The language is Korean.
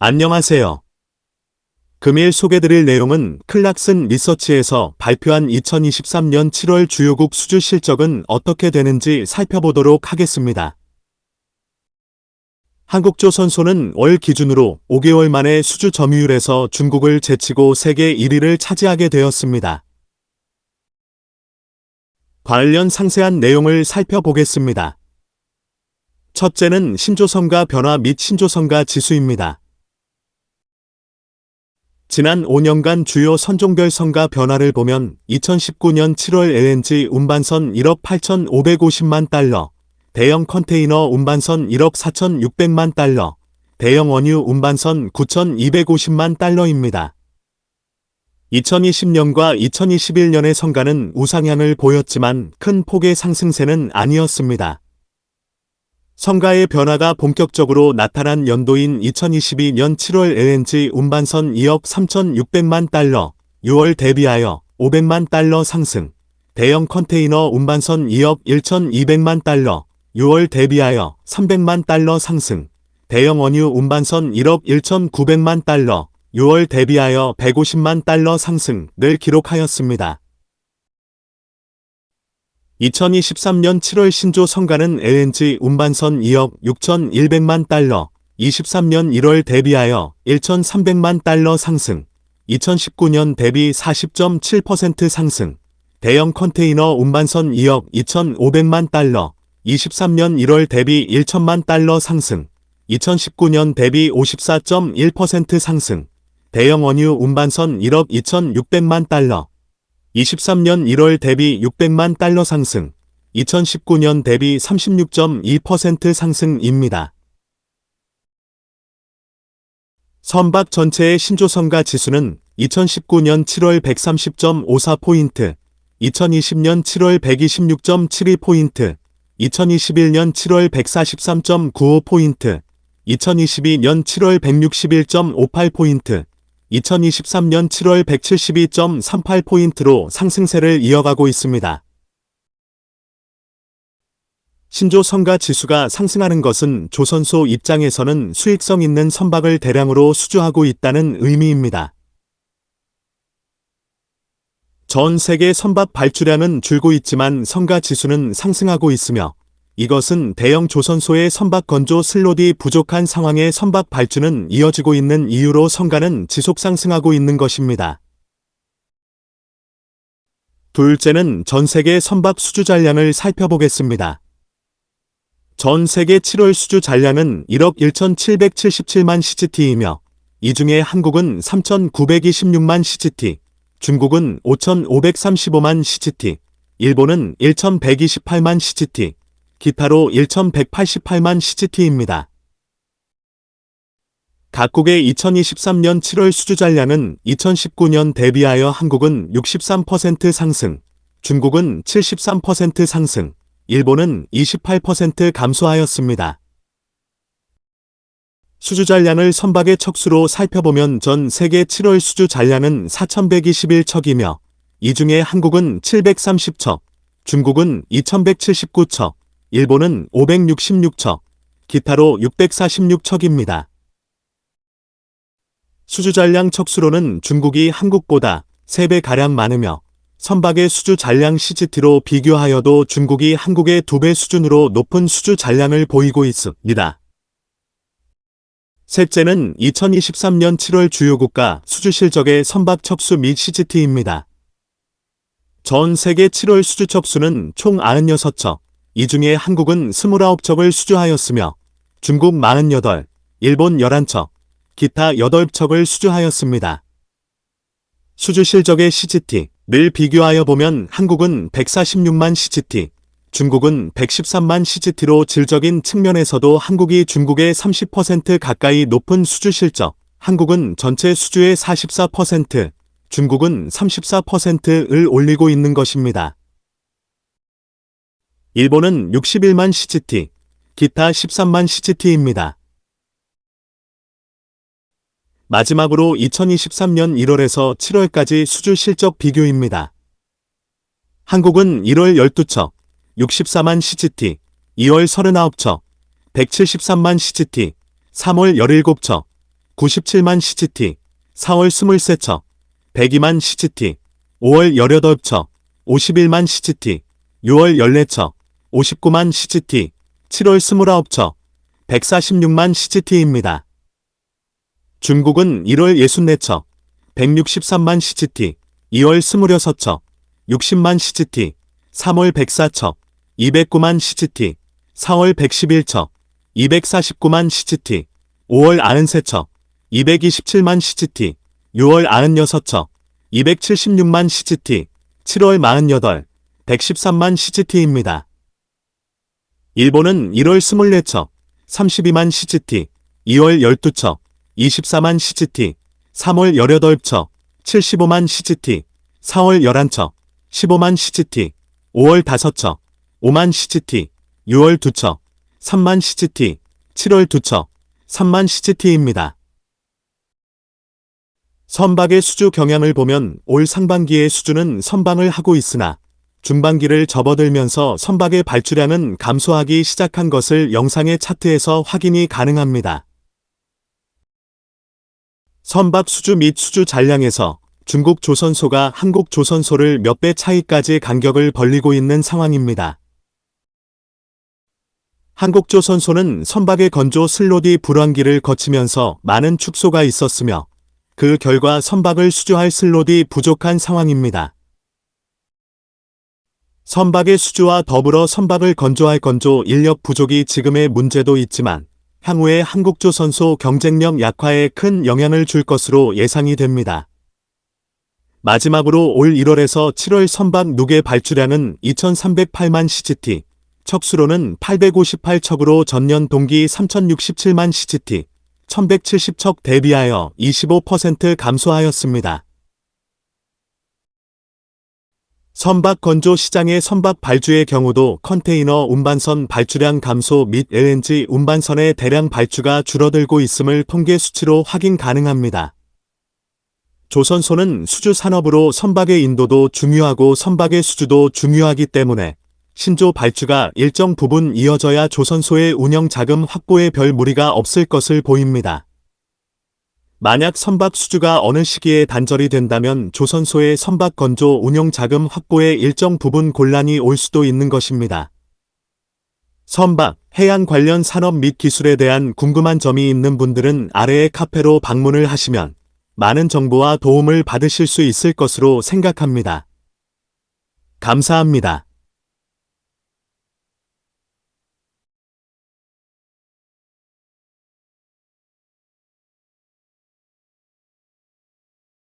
안녕하세요. 금일 소개드릴 내용은 클락슨 리서치에서 발표한 2023년 7월 주요국 수주 실적은 어떻게 되는지 살펴보도록 하겠습니다. 한국조선소는 월 기준으로 5개월 만에 수주 점유율에서 중국을 제치고 세계 1위를 차지하게 되었습니다. 관련 상세한 내용을 살펴보겠습니다. 첫째는 신조성가 변화 및 신조성가 지수입니다. 지난 5년간 주요 선종별 성가 변화를 보면 2019년 7월 LNG 운반선 1억 8,550만 달러, 대형 컨테이너 운반선 1억 4,600만 달러, 대형 원유 운반선 9,250만 달러입니다. 2020년과 2021년의 성가는 우상향을 보였지만 큰 폭의 상승세는 아니었습니다. 성가의 변화가 본격적으로 나타난 연도인 2022년 7월 LNG 운반선 2억 3,600만 달러, 6월 대비하여 500만 달러 상승, 대형 컨테이너 운반선 2억 1,200만 달러, 6월 대비하여 300만 달러 상승, 대형 원유 운반선 1억 1,900만 달러, 6월 대비하여 150만 달러 상승을 기록하였습니다. 2023년 7월 신조 성가는 LNG 운반선 2억 6,100만 달러, 23년 1월 대비하여 1,300만 달러 상승, 2019년 대비 40.7% 상승, 대형 컨테이너 운반선 2억 2,500만 달러, 23년 1월 대비 1천만 달러 상승, 2019년 대비 54.1% 상승, 대형 원유 운반선 1억 2,600만 달러, 23년 1월 대비 600만 달러 상승, 2019년 대비 36.2% 상승입니다. 선박 전체의 신조성가 지수는 2019년 7월 130.54포인트, 2020년 7월 126.72포인트, 2021년 7월 143.95포인트, 2022년 7월 161.58포인트, 2023년 7월 172.38포인트로 상승세를 이어가고 있습니다. 신조 성가 지수가 상승하는 것은 조선소 입장에서는 수익성 있는 선박을 대량으로 수주하고 있다는 의미입니다. 전 세계 선박 발주량은 줄고 있지만 성가 지수는 상승하고 있으며 이것은 대형 조선소의 선박 건조 슬롯이 부족한 상황에 선박 발주는 이어지고 있는 이유로 성가는 지속 상승하고 있는 것입니다. 둘째는 전 세계 선박 수주 잔량을 살펴보겠습니다. 전 세계 7월 수주 잔량은 1억 1,777만 CGT이며 이 중에 한국은 3,926만 CGT, 중국은 5,535만 CGT, 일본은 1,128만 CGT, 기타로 1,188만 CGT입니다. 각국의 2023년 7월 수주 잔량은 2019년 대비하여 한국은 63% 상승, 중국은 73% 상승, 일본은 28% 감소하였습니다. 수주 잔량을 선박의 척수로 살펴보면 전 세계 7월 수주 잔량은 4,121척이며 이 중에 한국은 730척, 중국은 2,179척, 일본은 566척, 기타로 646척입니다. 수주 잔량 척수로는 중국이 한국보다 3배가량 많으며 선박의 수주 잔량 CGT로 비교하여도 중국이 한국의 2배 수준으로 높은 수주 잔량을 보이고 있습니다. 셋째는 2023년 7월 주요 국가 수주 실적의 선박 척수 및 CGT입니다. 전 세계 7월 수주 척수는 총 96척, 이 중에 한국은 29척을 수주하였으며 중국 48, 일본 11척, 기타 8척을 수주하였습니다. 수주 실적의 CGT를 비교하여 보면 한국은 146만 CGT, 중국은 113만 CGT로 질적인 측면에서도 한국이 중국의 30% 가까이 높은 수주 실적, 한국은 전체 수주의 44%, 중국은 34%를 올리고 있는 것입니다. 일본은 61만 CGT, 기타 13만 CGT입니다. 마지막으로 2023년 1월에서 7월까지 수주 실적 비교입니다. 한국은 1월 12척, 64만 CGT, 2월 39척, 173만 CGT, 3월 17척, 97만 CGT, 4월 23척, 102만 CGT, 5월 18척, 51만 CGT, 6월 14척, 59만 CGT, 7월 29척, 146만 CGT입니다. 중국은 1월 64척, 163만 CGT, 2월 26척, 60만 CGT, 3월 104척, 209만 CGT, 4월 111척, 249만 CGT, 5월 93척, 227만 CGT, 6월 96척, 276만 CGT, 7월 48, 113만 CGT입니다. 일본은 1월 24척, 32만 CGT, 2월 12척, 24만 CGT, 3월 18척, 75만 CGT, 4월 11척, 15만 CGT, 5월 5척, 5만 CGT, 6월 2척, 3만 CGT, 7월 2척, 3만 CGT입니다. 선박의 수주 경향을 보면 올 상반기의 수주는 선방을 하고 있으나 중반기를 접어들면서 선박의 발주량은 감소하기 시작한 것을 영상의 차트에서 확인이 가능합니다. 선박 수주 및 수주 잔량에서 중국 조선소가 한국 조선소를 몇 배 차이까지 간격을 벌리고 있는 상황입니다. 한국 조선소는 선박의 건조 슬로디 불황기를 거치면서 많은 축소가 있었으며 그 결과 선박을 수주할 슬롯이 부족한 상황입니다. 선박의 수주와 더불어 선박을 건조할 건조 인력 부족이 지금의 문제도 있지만 향후에 한국조선소 경쟁력 약화에 큰 영향을 줄 것으로 예상이 됩니다. 마지막으로 올 1월에서 7월 선박 누계 발주량은 2308만 CGT, 척수로는 858척으로 전년 동기 3067만 CGT, 1170척 대비하여 25% 감소하였습니다. 선박 건조 시장의 선박 발주의 경우도 컨테이너 운반선 발주량 감소 및 LNG 운반선의 대량 발주가 줄어들고 있음을 통계 수치로 확인 가능합니다. 조선소는 수주 산업으로 선박의 인도도 중요하고 선박의 수주도 중요하기 때문에 신조 발주가 일정 부분 이어져야 조선소의 운영 자금 확보에 별 무리가 없을 것을 보입니다. 만약 선박 수주가 어느 시기에 단절이 된다면 조선소의 선박 건조 운용 자금 확보에 일정 부분 곤란이 올 수도 있는 것입니다. 선박, 해양 관련 산업 및 기술에 대한 궁금한 점이 있는 분들은 아래의 카페로 방문을 하시면 많은 정보와 도움을 받으실 수 있을 것으로 생각합니다. 감사합니다.